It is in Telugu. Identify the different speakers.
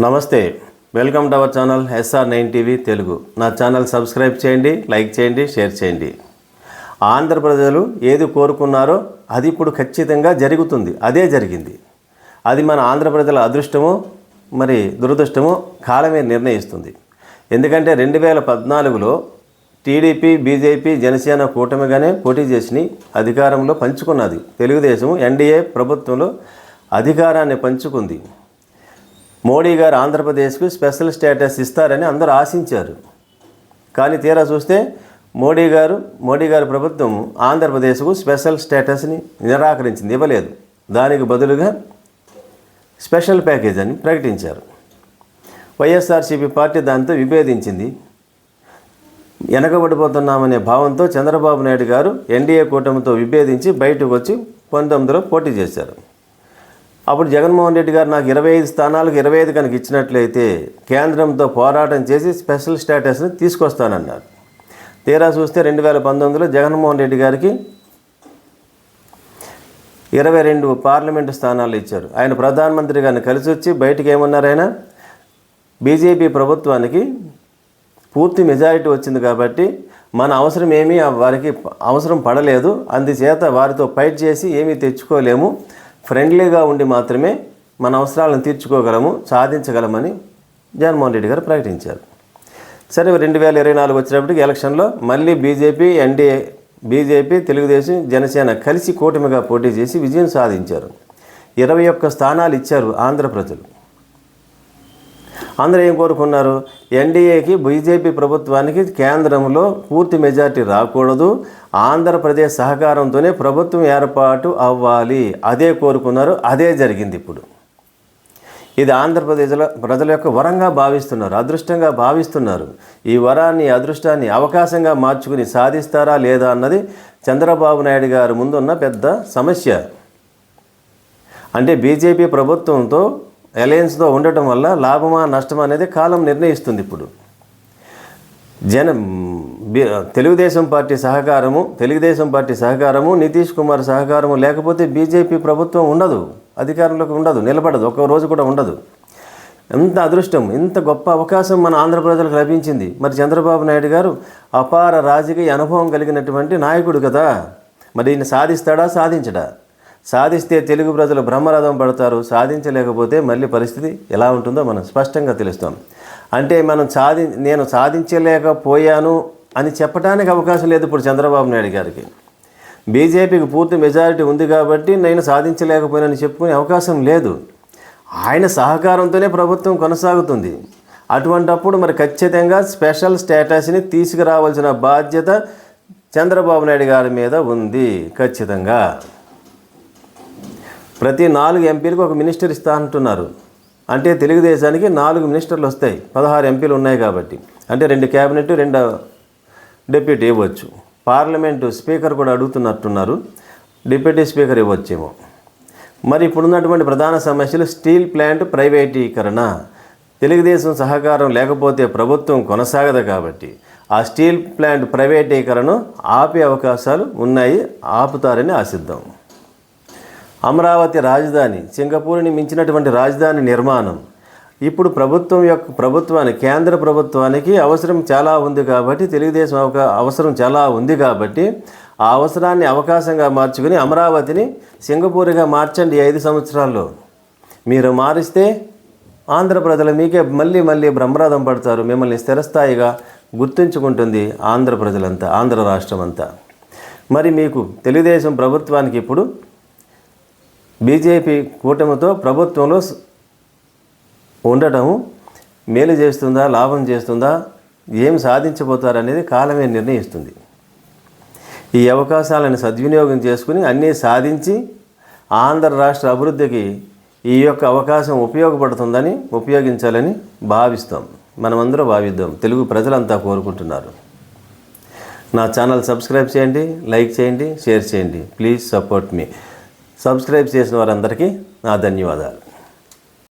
Speaker 1: నమస్తే welcome to our channel SR nine TV Telugu. నా ఛానల్ సబ్స్క్రైబ్ చేయండి లైక్ చేయండి షేర్ చేయండి. ఆంధ్ర ప్రజలు ఏది కోరుకున్నారో అది ఇప్పుడు ఖచ్చితంగా జరుగుతుంది అదే జరిగింది. అది మన ఆంధ్ర ప్రజల అదృష్టము మరి దురదృష్టము కాలమే నిర్ణయిస్తుంది. ఎందుకంటే రెండు వేల పద్నాలుగులో టీడీపీ బీజేపీ జనసేన కూటమిగానే పోటీ చేసి అధికారంలో పంచుకున్నది తెలుగుదేశం ఎన్డీఏ ప్రభుత్వంలో అధికారాన్ని పంచుకుంది. మోడీ గారు ఆంధ్రప్రదేశ్కు స్పెషల్ స్టేటస్ ఇస్తారని అందరూ ఆశించారు. కానీ తీరా చూస్తే మోడీ గారు మోడీ గారి ప్రభుత్వం ఆంధ్రప్రదేశ్కు స్పెషల్ స్టేటస్ని నిరాకరించింది ఇవ్వలేదు. దానికి బదులుగా స్పెషల్ ప్యాకేజ్ అని ప్రకటించారు. వైఎస్ఆర్సీపీ పార్టీ దాంతో విభేదించింది. వెనకబడిపోతున్నామనే భావంతో చంద్రబాబు నాయుడు గారు ఎన్డీఏ కూటమితో విభేదించి బయటకు వచ్చి పంతొమ్మిదిలో పోటీ చేశారు. అప్పుడు జగన్మోహన్ రెడ్డి గారు నాకు ఇరవై ఐదు స్థానాలకు ఇరవై ఐదు కనుక ఇచ్చినట్లయితే కేంద్రంతో పోరాటం చేసి స్పెషల్ స్టేటస్ని తీసుకొస్తానన్నారు. తీరా చూస్తే రెండు వేల పంతొమ్మిదిలో జగన్మోహన్ రెడ్డి గారికి ఇరవై రెండు పార్లమెంటు స్థానాలు ఇచ్చారు. ఆయన ప్రధానమంత్రి గారిని కలిసి వచ్చి బయటికి ఏమన్నారు ఆయన? బీజేపీ ప్రభుత్వానికి పూర్తి మెజారిటీ వచ్చింది కాబట్టి మన అవసరం ఏమీ వారికి అవసరం పడలేదు. అందుచేత వారితో ఫైట్ చేసి ఏమీ తెచ్చుకోలేము. ఫ్రెండ్లీగా ఉండి మాత్రమే మన అవసరాలను తీర్చుకోగలము సాధించగలమని జగన్మోహన్ రెడ్డి గారు ప్రకటించారు. సరే రెండు వేల ఇరవై నాలుగు వచ్చినప్పటికీ ఎలక్షన్లో మళ్ళీ BJP NDA BJP Telugu Desam Janasena కలిసి కూటమిగా పోటీ చేసి విజయం సాధించారు. ఇరవై ఒక్క స్థానాలు ఇచ్చారు ఆంధ్ర ప్రజలు. అందరూ ఏం కోరుకున్నారు? ఎన్డీఏకి బీజేపీ ప్రభుత్వానికి కేంద్రంలో పూర్తి మెజార్టీ రాకూడదు. ఆంధ్రప్రదేశ్ సహకారంతోనే ప్రభుత్వం ఏర్పాటు అవ్వాలి. అదే కోరుకున్నారు. అదే జరిగింది ఇప్పుడు. ఇది ఆంధ్రప్రదేశ్లో ప్రజల యొక్క వరంగా భావిస్తున్నారు అదృష్టంగా భావిస్తున్నారు. ఈ వరాన్ని అదృష్టాన్ని అవకాశంగా మార్చుకుని సాధిస్తారా లేదా అన్నది చంద్రబాబు నాయుడు గారు ముందున్న పెద్ద సమస్య. అంటే బీజేపీ ప్రభుత్వంతో అలయన్స్తో ఉండటం వల్ల లాభమా నష్టమా అనేది కాలం నిర్ణయిస్తుంది ఇప్పుడు. జన తెలుగుదేశం పార్టీ సహకారము తెలుగుదేశం పార్టీ సహకారము నితీష్ కుమార్ సహకారము లేకపోతే బీజేపీ ప్రభుత్వం ఉండదు అధికారంలోకి ఉండదు నిలబడదు ఒక్క రోజు కూడా ఉండదు. ఎంత అదృష్టం ఇంత గొప్ప అవకాశం మన ఆంధ్ర ప్రజలకు లభించింది. మరి చంద్రబాబు నాయుడు గారు అపార రాజకీయ అనుభవం కలిగినటువంటి నాయకుడు కదా. మరి ఈయన సాధిస్తాడా సాధించడా? సాధిస్తే తెలుగు ప్రజలు బ్రహ్మరథం పడతారు సాధించలేకపోతే మళ్ళీ పరిస్థితి ఎలా ఉంటుందో మనం స్పష్టంగా తెలుస్తాం. అంటే మనం సాధి నేను సాధించలేకపోయాను అని చెప్పడానికి అవకాశం లేదు ఇప్పుడు చంద్రబాబు నాయుడు గారికి. బీజేపీకి పూర్తి మెజారిటీ ఉంది కాబట్టి నేను సాధించలేకపోయానని చెప్పుకునే అవకాశం లేదు. ఆయన సహకారంతోనే ప్రభుత్వం కొనసాగుతుంది. అటువంటప్పుడు మరి ఖచ్చితంగా స్పెషల్ స్టేటస్ని తీసుకురావాల్సిన బాధ్యత చంద్రబాబు నాయుడు గారి మీద ఉంది ఖచ్చితంగా. ప్రతి నాలుగు ఎంపీలకు ఒక మినిస్టర్ ఇస్తా అంటున్నారు. అంటే తెలుగుదేశానికి నాలుగు మినిస్టర్లు వస్తాయి. పదహారు ఎంపీలు ఉన్నాయి కాబట్టి. అంటే రెండు క్యాబినెట్ రెండు డిప్యూటీ ఇవ్వచ్చు. పార్లమెంటు స్పీకర్ కూడా అడుగుతున్నట్టున్నారు. Deputy speaker ఇవ్వచ్చేమో. మరి ఇప్పుడున్నటువంటి ప్రధాన సమస్యలు స్టీల్ ప్లాంట్ ప్రైవేటీకరణ. తెలుగుదేశం సహకారం లేకపోతే ప్రభుత్వం కొనసాగదు కాబట్టి. ఆ స్టీల్ ప్లాంట్ ప్రైవేటీకరణను ఆపే అవకాశాలు ఉన్నాయి. ఆపుతారని ఆశిద్దాం. అమరావతి రాజధాని సింగపూర్ని మించినటువంటి రాజధాని నిర్మాణం. ఇప్పుడు ప్రభుత్వం యొక్క ప్రభుత్వానికి కేంద్ర ప్రభుత్వానికి అవసరం చాలా ఉంది కాబట్టి తెలుగుదేశం అవకా అవసరం చాలా ఉంది కాబట్టి ఆ అవసరాన్ని అవకాశంగా మార్చుకుని అమరావతిని సింగపూర్గా మార్చండి ఐదు సంవత్సరాల్లో. మీరు మారిస్తే ఆంధ్ర ప్రజలు మీకే మళ్ళీ మళ్ళీ బ్రహ్మరథం పడతారు. మిమ్మల్ని స్థిరస్థాయిగా గుర్తుంచుకుంటుంది ఆంధ్ర ప్రజలంతా ఆంధ్ర రాష్ట్రం అంతా మరి మీకు తెలుగుదేశం ప్రభుత్వానికి ఇప్పుడు బీజేపీ కూటమితో ప్రభుత్వంలో ఉండటం మేలు చేస్తుందా లాభం చేస్తుందా ఏం సాధించబోతారనేది కాలమే నిర్ణయిస్తుంది. ఈ అవకాశాలను సద్వినియోగం చేసుకుని అన్నీ సాధించి ఆంధ్ర రాష్ట్ర అభివృద్ధికి ఈ యొక్క అవకాశం ఉపయోగపడుతుందని ఉపయోగించాలని భావిస్తాం. మనమందరం భావిద్దాం. తెలుగు ప్రజలంతా కోరుకుంటున్నారు. నా ఛానల్ సబ్స్క్రైబ్ చేయండి లైక్ చేయండి షేర్ చేయండి. Please support me. సబ్స్క్రైబ్ చేసిన వారందరికీ నా ధన్యవాదాలు.